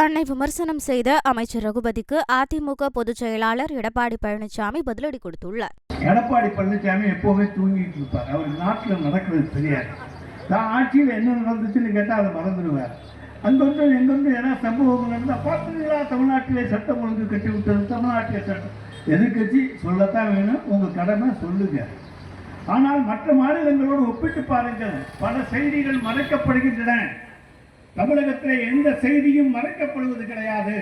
தன்னை விமர்சனம் செய்த அமைச்சர் ரகுபதிக்கு அதிமுக பொதுச் செயலாளர் எடப்பாடி பழனிசாமி பதிலடி கொடுத்துள்ளார். எடப்பாடி பழனிசாமி எப்பவுமே தூங்கிட்டு இருப்பார். அவர் நாட்டில் நடக்கிறது தெரியாது. தான் ஆட்சியில் என்ன நடந்துச்சுன்னு கேட்டால் அதை மறந்துடுவார். அங்கொன்றும் எங்கொன்றும் ஏன்னா சம்பவங்கள் இருந்தால் பார்த்தீங்களா? தமிழ்நாட்டிலே சட்டம் ஒழுங்கு கட்டி விட்டது தமிழ்நாட்டிலே சட்டம். எதிர்கட்சி சொல்லத்தான் வேணும். உங்கள் கடமை சொல்லுங்க. ஆனால் மற்ற மாநிலங்களோடு ஒப்பிட்டு பாருங்கள். பல செய்திகள் மறைக்கப்படுகின்றன. தமிழகத்தில் எந்த செய்தியும் மறைக்கப்படுவது கிடையாது.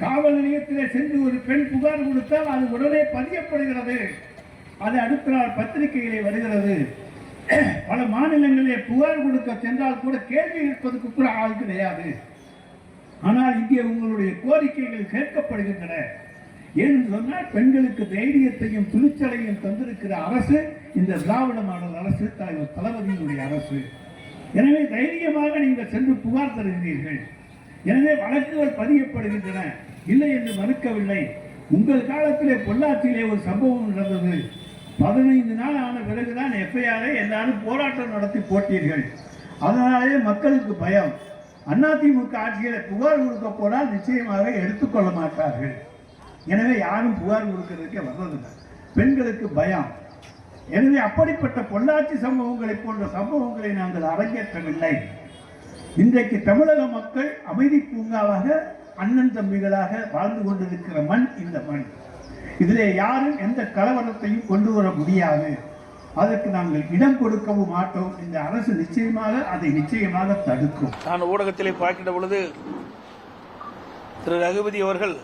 காவல் நிலையத்திலே சென்று ஒரு பெண் புகார் கொடுத்தால் அது உடனே பதியப்படுகிறது. அது அடுத்த நாள் பத்திரிகையிலே வருகிறது. பல மாநிலங்களிலே புகார் கொடுக்க சென்றால் கூட கேள்வி கேட்பதற்கு கூட ஆள் கிடையாது. ஆனால் இங்கே உங்களுடைய கோரிக்கைகள் கேட்கப்படுகின்றன. ஏன்னு சொன்னால் பெண்களுக்கு தைரியத்தையும் துணிச்சலையும் தந்திருக்கிற அரசு இந்த திராவிட மாடல் அரசு தலைவர் தளபதியினுடைய அரசு. எனவே தைரியமாக நீங்கள் சென்று புகார் தருகிறீர்கள். எனவே வழக்குகள் பதியப்படுகின்றன. இல்லை என்று மறுக்கவில்லை. உங்கள் காலத்திலே பொள்ளாச்சியிலே ஒரு சம்பவம் நடந்தது. பதினைந்து நாள் ஆன பிறகுதான் எஃப்ஐஆரை எல்லாரும் போராட்டம் நடத்தி போட்டீர்கள். அதனாலே மக்களுக்கு பயம். அதிமுக ஆட்சியில் புகார் கொடுக்க போனால் நிச்சயமாக எடுத்துக்கொள்ள மாட்டார்கள். எனவே யாரும் புகார் கொடுக்கிறதுக்கே வர்றதில்லை. பெண்களுக்கு பயம். எனவே அப்படிப்பட்ட பொள்ளாச்சி சம்பவங்களை போன்ற சம்பவங்களை நாங்கள் அரங்கேற்றவில்லை. இன்றைக்கு தமிழக மக்கள் அமைதி பூங்காவாக அண்ணன் தம்பிகளாக வாழ்ந்து கொண்டிருக்கிற மண் இந்த மண். இதிலே யாரும் எந்த கலவரத்தையும் கொண்டு வர முடியாது. அதற்கு நாங்கள் இடம் கொடுக்கவும் மாட்டோம். இந்த அரசு நிச்சயமாக அதை நிச்சயமாக தடுக்கும். நான் ஊடகத்திலே பார்க்கின்ற பொழுது திரு ரகுபதி அவர்கள்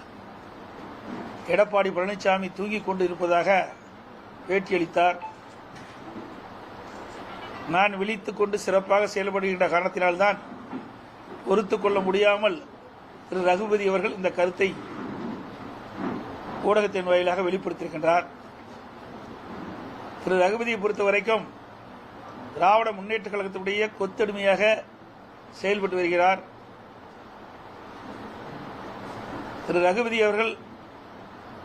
எடப்பாடி பழனிசாமி தூங்கிக் கொண்டு இருப்பதாக பேட்டியளித்தார். நான் விழித்துக் கொண்டு சிறப்பாக செயல்படுகின்ற காரணத்தினால்தான் பொறுத்து கொள்ள முடியாமல் திரு ரகுபதி அவர்கள் இந்த கருத்தை ஊடகத்தின் வாயிலாக வெளிப்படுத்தியிருக்கின்றார். திரு ரகுபதியை பொறுத்த வரைக்கும் திராவிட முன்னேற்ற கழகத்தினுடைய கொத்தடிமையாக செயல்பட்டு வருகிறார். திரு ரகுபதி அவர்கள்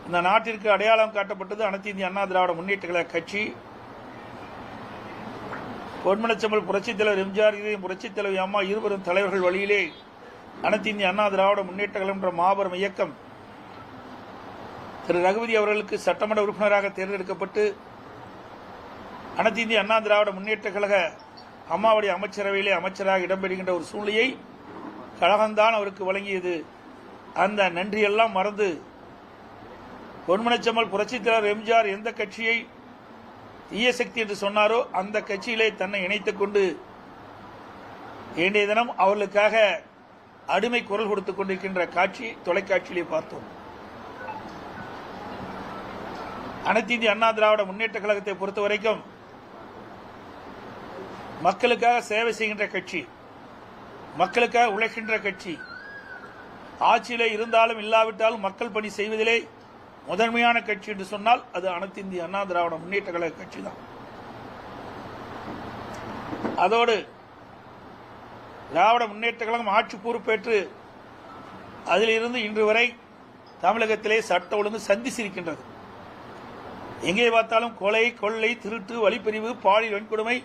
இந்த நாட்டிற்கு அடையாளம் காட்டப்பட்டது அனைத்து இந்திய அண்ணா திராவிட முன்னேற்ற கழக கட்சி. பொன்மனச்சம்பல் புரட்சித் தலைவர் எம்ஜிஆர் இதயம் புரட்சித் தலைவர் அம்மா இருவரும் தலைவர்கள் வழியிலே அனைத்து இந்திய அண்ணா திராவிட முன்னேற்ற கழகம் என்ற மாபெரும் இயக்கம் திரு ரகுபதி அவர்களுக்கு சட்டமன்ற உறுப்பினராக தேர்ந்தெடுக்கப்பட்டு அனைத்து இந்திய அண்ணா திராவிட முன்னேற்ற கழக அம்மாவுடைய அமைச்சரவையிலே அமைச்சராக இடம்பெறுகின்ற ஒரு சூழ்நிலையை கழகம்தான் அவருக்கு வழங்கியது. அந்த நன்றியெல்லாம் மறந்து பொன்மனச்சம்மல் புரட்சித் தலைவர் எம்ஜிஆர் எந்த கட்சியை தீய சக்தி என்று சொன்னாரோ அந்த கட்சியிலே தன்னை இணைத்துக் கொண்டு இன்றைய தினம் அவர்களுக்காக அடிமை குரல் கொடுத்துக் கொண்டிருக்கின்ற காட்சி தொலைக்காட்சியிலே பார்த்தோம். அனைத்து இந்திய அண்ணா திராவிட முன்னேற்ற கழகத்தை பொறுத்த வரைக்கும் மக்களுக்காக சேவை செய்கின்ற கட்சி மக்களுக்காக உழைக்கின்ற கட்சி ஆட்சியிலே இருந்தாலும் இல்லாவிட்டாலும் மக்கள் பணி செய்வதிலே முதன்மையான கட்சி என்று சொன்னால் அது அனைத்து இந்திய அண்ணா திராவிட முன்னேற்ற கழக கட்சி தான் அதோடு திராவிட முன்னேற்ற கழகம் ஆட்சி பொறுப்பேற்று அதிலிருந்து இன்று வரை தமிழகத்திலே சட்ட ஒழுங்கு சந்திச்சிருக்கின்றது. எங்கே பார்த்தாலும் கொலை கொள்ளை திருட்டு வழிப்பிரிவு பாலியல் வன்கொடுமை